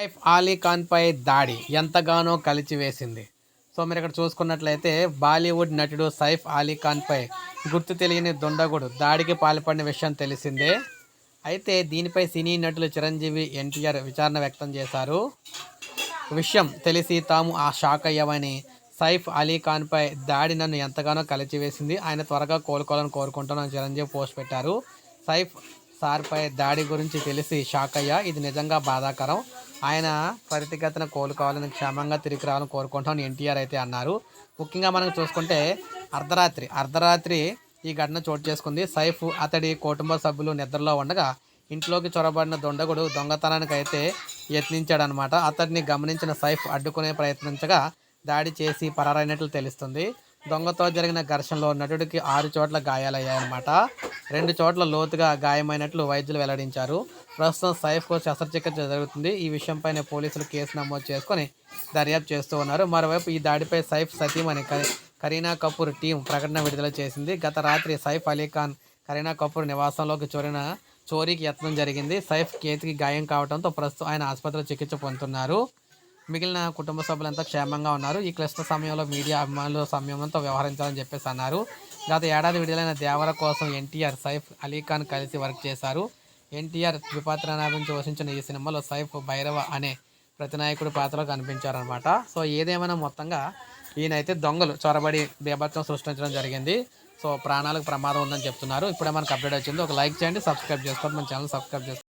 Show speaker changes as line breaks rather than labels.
సైఫ్ అలీ ఖాన్పై దాడి ఎంతగానో కలిచివేసింది. సో మీరు ఇక్కడ చూసుకున్నట్లయితే బాలీవుడ్ నటుడు సైఫ్ అలీ ఖాన్పై గుర్తు తెలియని దుండగుడు దాడికి పాల్పడిన విషయం తెలిసిందే. అయితే దీనిపై సినీ నటులు చిరంజీవి ఎన్టీఆర్ విచారణ వ్యక్తం చేశారు. విషయం తెలిసి తాము ఆ షాక్ అయ్యామని సైఫ్ అలీ ఖాన్పై దాడి నన్ను ఎంతగానో కలిచివేసింది. ఆయన త్వరగా కోలుకోవాలని కోరుకుంటున్నాను చిరంజీవి పోస్ట్ పెట్టారు. సైఫ్ సార్పై దాడి గురించి తెలిసి షాక్ అయ్యా. ఇది నిజంగా బాధాకరం. ఆయన త్వరితగతిన కోలుకోవాలని క్షేమంగా తిరిగి రావాలని కోరుకుంటామని ఎన్టీఆర్ అయితే అన్నారు. ముఖ్యంగా మనం చూసుకుంటే అర్ధరాత్రి అర్ధరాత్రి ఈ ఘటన చోటు చేసుకుంది. సైఫ్ అతడి కుటుంబ సభ్యులు నిద్రలో ఉండగా ఇంట్లోకి చొరబడిన దొండగుడు దొంగతనానికి అయితే యత్నించాడనమాట అతడిని గమనించిన సైఫ్ అడ్డుకునే ప్రయత్నించగా దాడి చేసి పరారైనట్లు తెలుస్తుంది. దొంగతో జరిగిన ఘర్షణలో నటుడికి ఆరు చోట్ల గాయాలయ్యాయన్నమాట. రెండు చోట్ల లోతుగా గాయమైనట్లు వైద్యులు వెల్లడించారు. ప్రస్తుతం సైఫ్కు శస్త్రచికిత్స జరుగుతుంది. ఈ విషయంపైన పోలీసులు కేసు నమోదు చేసుకొని దర్యాప్తు చేస్తూ ఉన్నారు. మరోవైపు ఈ దాడిపై సైఫ్ సతీమణి కరీ- కరీనా కపూర్ టీం ప్రకటన విడుదల చేసింది. గత రాత్రి సైఫ్ అలీ ఖాన్ కరీనా కపూర్ నివాసంలోకి చోరిన చోరీకి యత్నం జరిగింది. సైఫ్ కేతికి గాయం కావడంతో ప్రస్తుతం ఆయన ఆసుపత్రిలో చికిత్స పొందుతున్నారు. మిగిలిన కుటుంబ సభ్యులంతా క్షేమంగా ఉన్నారు. ఈ క్లిష్ట సమయంలో మీడియా అభిమానులు సంయమంతో వ్యవహరించాలని చెప్పేసి అన్నారు. గత ఏడాది విడుదలైన దేవర కోసం ఎన్టీఆర్ సైఫ్ అలీ ఖాన్ కలిసి వర్క్ చేశారు. ఎన్టీఆర్ ద్విపాత్రనాభించి వసించిన ఈ సినిమాలో సైఫ్ భైరవ అనే ప్రతినాయకుడి పాత్రలో కనిపించారనమాట సో ఏదేమైనా మొత్తంగా ఈయనైతే దొంగలు చొరబడి బీభత్సం సృష్టించడం జరిగింది. సో ప్రాణాలకు ప్రమాదం ఉందని చెప్తున్నారు. ఇప్పుడే మనకు అప్డేట్ వచ్చింది. ఒక లైక్ చేయండి సబ్స్క్రైబ్ చేసుకోండి. మన ఛానల్ సబ్స్క్రైబ్ చేసుకోండి.